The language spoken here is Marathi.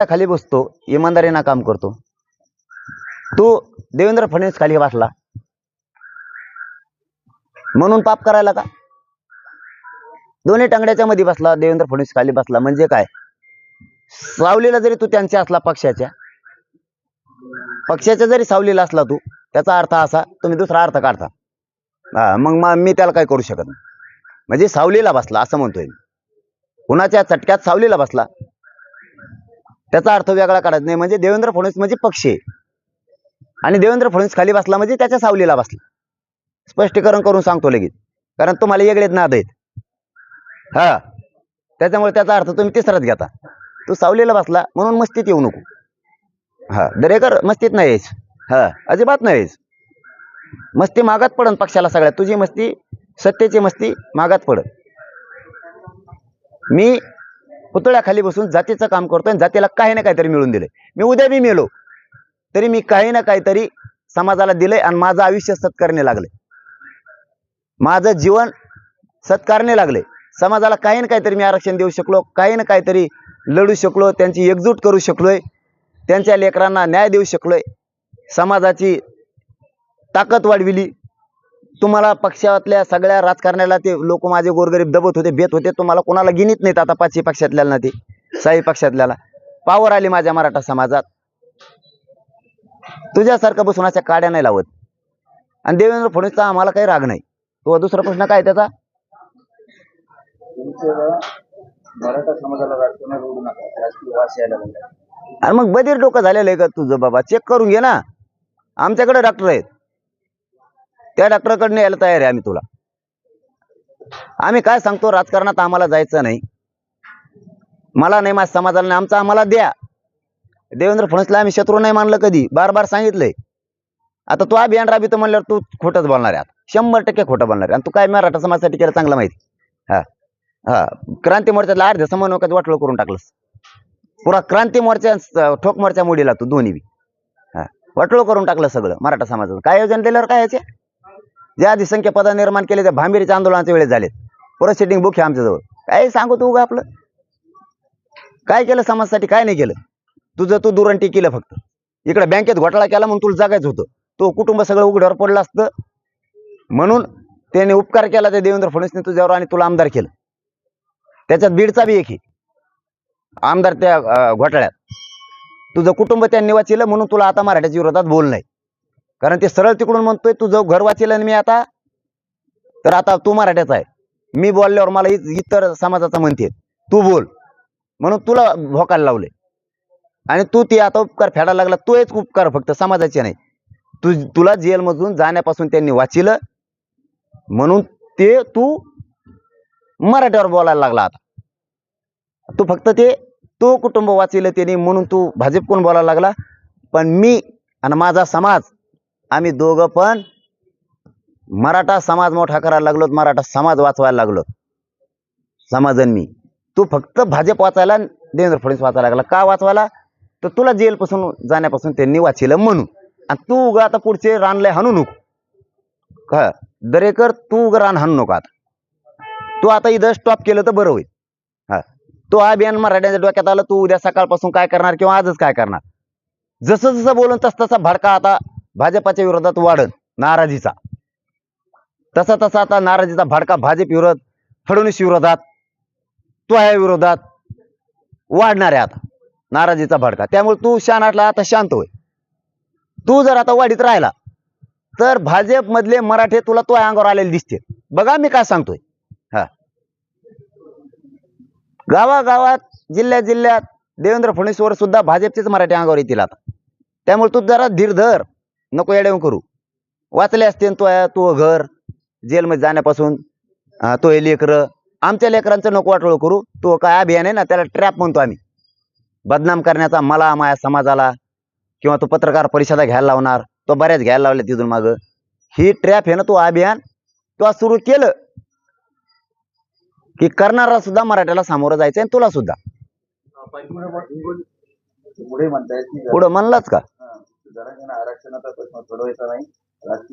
खाली बसतो इमानदारीनं काम करतो. तो देवेंद्र फडणवीस खाली बसला. म्हणून पाप करायला का? दोन्ही टंगड्याच्या मध्ये बसला देवेंद्र फडणवीस खाली बसला. म्हणजे काय? सावलीला जरी तू त्यांच्या असला पक्षाच्या पक्षाच्या जरी सावलीला असला तू त्याचा अर्थ असा तुम्ही दुसरा अर्थ काढता. हा मग मी त्याला काय करू शकत नाही. म्हणजे सावलीला बसला असं म्हणतोय मी. कुणाच्या चटक्यात सावलीला बसला त्याचा अर्थ वेगळा काढत नाही. म्हणजे देवेंद्र फडणवीस म्हणजे पक्ष आहे. आणि देवेंद्र फडणवीस खाली बसला म्हणजे त्याच्या सावलीला बसला. स्पष्टीकरण करून सांगतो लगेच. कारण तुम्हाला वेगळेच नाद आहेत. हा. त्याच्यामुळे त्याचा अर्थ तुम्ही तिसराच घेता. तू सावलीला बसला म्हणून मस्तीत येऊ नको. हा. दरेकर मस्तीत नाही यायच हा. अजिबात नाही यायच मस्ती मागात पडन पक्षाला सगळ्यात. तुझी मस्ती सत्तेची मस्ती मागात पडन. मी पुतळ्याखाली बसून जातीचं काम करतोय आणि जातीला काही ना काहीतरी मिळून दिले मी उद्या बी मेलो तरी मी काही ना काहीतरी समाजाला दिलंय आणि माझं आयुष्य सत्कारणे लागले माझं जीवन सत्कारणे लागले समाजाला काही ना काहीतरी मी आरक्षण देऊ शकलो काही ना काहीतरी लढू शकलो त्यांची एकजूट करू शकलोय त्यांच्या लेकरांना न्याय देऊ शकलोय. समाजाची ताकद वाढविली तुम्हाला पक्षातल्या सगळ्या राजकारण्याला ते लोक माझे गोरगरीब दबत होते बेत होते. तुम्हाला कोणाला गिनीत नाहीत आता पाचही पक्षातल्याला ते साई पक्षातल्याला. पावर आली माझ्या मराठा समाजात. तुझ्यासारखं बसून अशा काड्या नाही लावत. आणि देवेंद्र फडणवीसचा आम्हाला काही राग नाही. तो दुसरा प्रश्न काय त्याचा? आणि मग बधीर डोकं झालेलं आहे का तुझं बाबा? चेक करून घे ना. आमच्याकडे डॉक्टर आहेत. त्या डॉक्टरकडनं यायला तयार आहे आम्ही तुला. आम्ही काय सांगतो राजकारणात आम्हाला जायचं नाही. मला नाही माझ्या समाजाला नाही आमचं आम्हाला द्या. देवेंद्र फडणवीसला आम्ही शत्रू नाही मानलं कधी. बार बार सांगितलंय. आता तू अभियान तर म्हणल्यावर तू खोटंच बोलणार आहे आता. शंभर टक्के खोटं बोलणार आहे. आणि तू काय मराठा समाजासाठी केलं चांगलं माहिती? हा. हा. क्रांती मोर्चातला अर्ध्या समन्वयकात वाटलं करून टाकलंस. पुरा क्रांती मोर्चा ठोक मोर्चा मोडीला तू दोन्ही बी. हा. वाटोळ करून टाकलं सगळं मराठा समाजाचं. काय योजना दिल्यावर काय याचे ज्या आधी संख्या निर्माण केले त्या भांबेरीच्या आंदोलनाच्या वेळेस झालेत. परत सेटिंग बुक आहे आमच्याजवळ. काय सांगू तू उगा आपलं? काय केलं समाजासाठी काय नाही केलं? तुझं तू दुरंटी केलं फक्त. इकडे बँकेत घोटाळा केला म्हणून तुला जगायचं होतं. तो कुटुंब सगळं उघड्यावर पडलं असतं. म्हणून त्याने उपकार केला त्या देवेंद्र फडणवीसने तुझ्यावर आणि तुला आमदार केलं. त्याच्यात बीडचा बी एक आहे. आमदार त्या घोटाळ्यात. तुझं कुटुंब त्यांनी वाचिलं म्हणून तुला आता मराठ्याच्या विरोधात बोल नाही कारण ते सरळ तिकडून म्हणतोय तुझं घर वाचिलं मी आता. तर आता तू मराठ्याचा आहे. मी बोलल्यावर मला इतर समाजाचा म्हणते तू बोल. म्हणून तुला भोकायला लावले आणि तू ते आता उपकार फेडायला लागला तो एक उपकार फक्त समाजाचे नाही. तू तुला जेलमधून जाण्यापासून त्यांनी वाचिलं. म्हणून ते तू मराठीवर बोलायला लागला आता. तू फक्त ते तो कुटुंब वाचिलं त्याने म्हणून तू भाजप कोण बोलायला लागला? पण मी आणि माझा समाज आम्ही दोघं पण मराठा समाज मोठा करायला लागलो मराठा समाज वाचवायला लागलो समाजन मी. तू फक्त भाजप वाचायला देवेंद्र फडणवीस वाचायला लागला. का वाचवायला? तर तुला जेलपासून जाण्यापासून त्यांनी वाचिलं म्हणून. आणि तू उगा आता पुढचे रानले हाणू नको. का? दरेकर तू उगा रान हाणू नको आता. तू आता इथं स्टॉप केलं तर बरं होईल. हा. तो अभियान मराठ्यांच्या डोक्यात आलं तू उद्या सकाळपासून काय करणार किंवा आजच काय करणार? जसं जसं बोलून तस तसा भडका आता भाजपाच्या विरोधात वाढन नाराजीचा. तसा तसा आता नाराजीचा भडका भाजप विरोध फडणवीस विरोधात तो विरोधात वाढणार आहे आता नाराजीचा भडका. त्यामुळे तू शानाटला आता शांत होय. तू जर आता वाढीत राहिला तर भाजप मधले मराठे तुला तो अंगावर आलेले दिसते बघा मी काय सांगतोय. हा. गावागावात जिल्ह्यात जिल्ह्यात देवेंद्र फडणवीसवर सुद्धा भाजपचेच मराठी अंगावर येतील आता. त्यामुळे तू जरा धीर धर. नको येऊ करू. वाचले असते तो तो घर जेलमध्ये जाण्यापासून तो हे लेकरं आमच्या लेकरांचं नको वाटोळ करू. तो काय अभियान आहे ना त्याला ट्रॅप म्हणतो आम्ही. बदनाम करण्याचा मला माझ्या समाजाला किंवा तो पत्रकार परिषदा घ्यायला लावणार तो बऱ्याच घ्यायला लावल्या तिथून मागं. ही ट्रॅप आहे ना तो अभियान तो आज सुरू केलं की करणारा सुद्धा मराठ्याला सामोरं जायचं आणि तुला सुद्धा. पुढं म्हणलाच का? जरा आरक्षणाचा प्रश्न सोडवायचा नाही. राजकीय